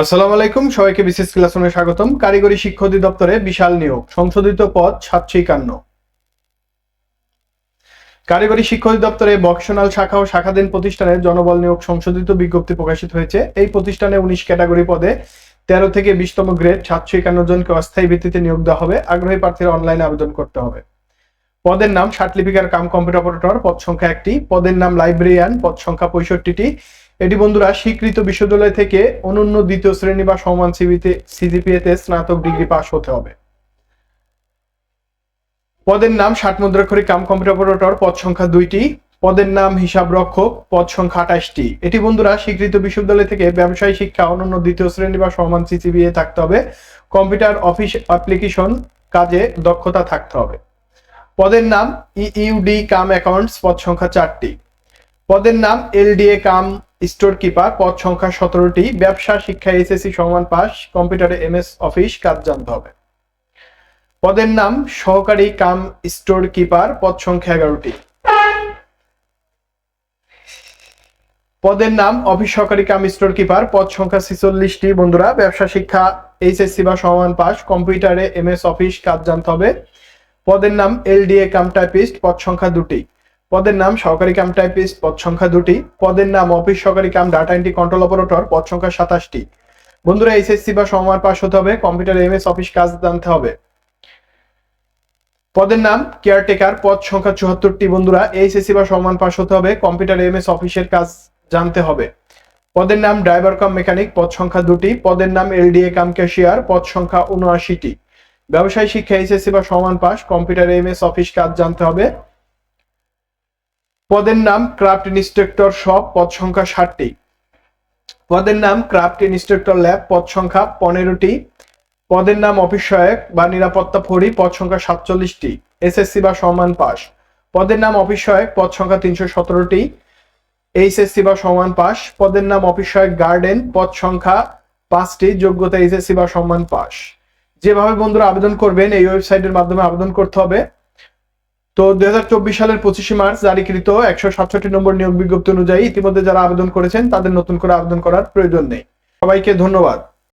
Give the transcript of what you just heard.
আসসালামু আলাইকুম, সবাইকে বিশেষ ক্লাসরুমে স্বাগতম। কারিগরি শিক্ষা অধিদপ্তরে বিশাল নিয়োগ, সংশোধিত পদ সাতশো একান্ন। কারিগরি শিক্ষা অধিদপ্তরে ভকেশনাল শাখা ও শাখাধীন প্রতিষ্ঠানে জনবল নিয়োগ সংশোধিত বিজ্ঞপ্তি প্রকাশিত হয়েছে। এই প্রতিষ্ঠানে উনিশ ক্যাটাগরি পদে তেরো থেকে বিশতম গ্রেড সাতশো একান্ন জনকে অস্থায়ী ভিত্তিতে নিয়োগ দেওয়া হবে। আগ্রহী প্রার্থীরা অনলাইনে আবেদন করতে হবে। পদের নাম সার্টিফিকার কাম কম্পিউটার অপারেটর, পদ সংখ্যা একটি। পদের নাম লাইব্রেরিয়ান, পদ সংখ্যা পঁয়ষট্টিটি। এটি বন্ধুরা স্বীকৃত বিশ্ববিদ্যালয় থেকে অনন্য দ্বিতীয় শ্রেণি বা সমান সিবিতে সিজিপিএতে স্নাতক ডিগ্রি পাশ হতে হবে। পদের নাম ষাট মুদ্রাক্ষরী কাম কম্পিউটার অপারেটর, পদ সংখ্যা দুইটি। পদের নাম হিসাব রক্ষক, পদ সংখ্যা আঠাশটি। এটি বন্ধুরা স্বীকৃত বিশ্ববিদ্যালয় থেকে ব্যবসায় শিক্ষা, অনন্য দ্বিতীয় শ্রেণি বা সমান সিসিবিএ থাকতে হবে। কম্পিউটার অফিস অ্যাপ্লিকেশন কাজে দক্ষতা থাকতে হবে। পদের নাম ইইউডি কাম অ্যাকাউন্টস, পদ সংখ্যা চারটি। পদের নাম এলডিএ কাম স্টোর কিপার, পদ সংখ্যা সতেরোটি, ব্যবসা, শিক্ষা, এসএসসি সমান পাস কম্পিউটারে এমএস অফিস, কাজ জানতে হবে। পদের নাম, সহকারী কাম স্টোর কিপার, পদ সংখ্যা এগারোটি। পদের নাম, অফিস সহকারী কাম স্টোর কিপার, পদ সংখ্যা ছিচল্লিশটি। বন্ধুরা, ব্যবসা, শিক্ষা এইচএসসি বা সমান পাস কম্পিউটারে এমএস অফিস, কাজ জানতে হবে। পদের নাম, এলডিএ কাম টাইপিস্ট, পদ সংখ্যা দুটি। পদের নাম সহকারী কাম টাইপিস্ট পদ সংখ্যা দুটি, পদের নাম অফিস সহকারী cum data entry control operator পদ সংখ্যা সাতাশটি। বন্ধুরা, এইচএসসি বা সমান পাস হতে হবে, কম্পিউটার এমএস অফিস কাজ জানতে হবে। পদের নাম কেয়ারটেকার, পদ সংখ্যা চুয়াত্তরটি। বন্ধুরা, এইচএসসি বা সমান পাস হতে হবে, কম্পিউটার এমএস অফিসের কাজ জানতে হবে। পদের নাম ড্রাইভার কাম মেকানিক, পদ সংখ্যা দুটি। পদের নাম এলডিএ কাম ক্যাশিয়ার, পদ সংখ্যা উনআশিটি। ব্যবসায় শিক্ষা, এইচএসসি বা সমান পাস কম্পিউটার এমএস অফিস কাজ জানতে হবে। পদের নাম ক্রাফট ইনস্ট্রাক্টর শপ পদ সংখ্যা ষাটটি। পদের নাম ক্রাফট ইনস্ট্রাক্টর ল্যাব, পদ সংখ্যা পনেরোটি। পদের নাম অফিস সহায়ক বা নিরাপত্তা ফরি পদ সংখ্যা সাতচল্লিশটি। এসএসসি বা সমান পাস পদের নাম অফিস সহায়ক পদ সংখ্যা তিনশো সতেরোটি। এইচএসসি বা সমান পাস পদের নাম অফিস সহায়ক গার্ডেন, পদ সংখ্যা পাঁচটি। যোগ্যতা এইচএসসি বা সমান পাস যেভাবে বন্ধুরা আবেদন করবেন, এই ওয়েবসাইটের মাধ্যমে আবেদন করতে হবে। তো দুই হাজার চব্বিশ সালের পঁচিশে মার্চ জারিকৃত একশো সাতষট্টি নম্বর নিয়োগ বিজ্ঞপ্তি অনুযায়ী ইতিমধ্যে যারা আবেদন করেছেন তাদের নতুন করে আবেদন করার প্রয়োজন নেই। সবাইকে ধন্যবাদ।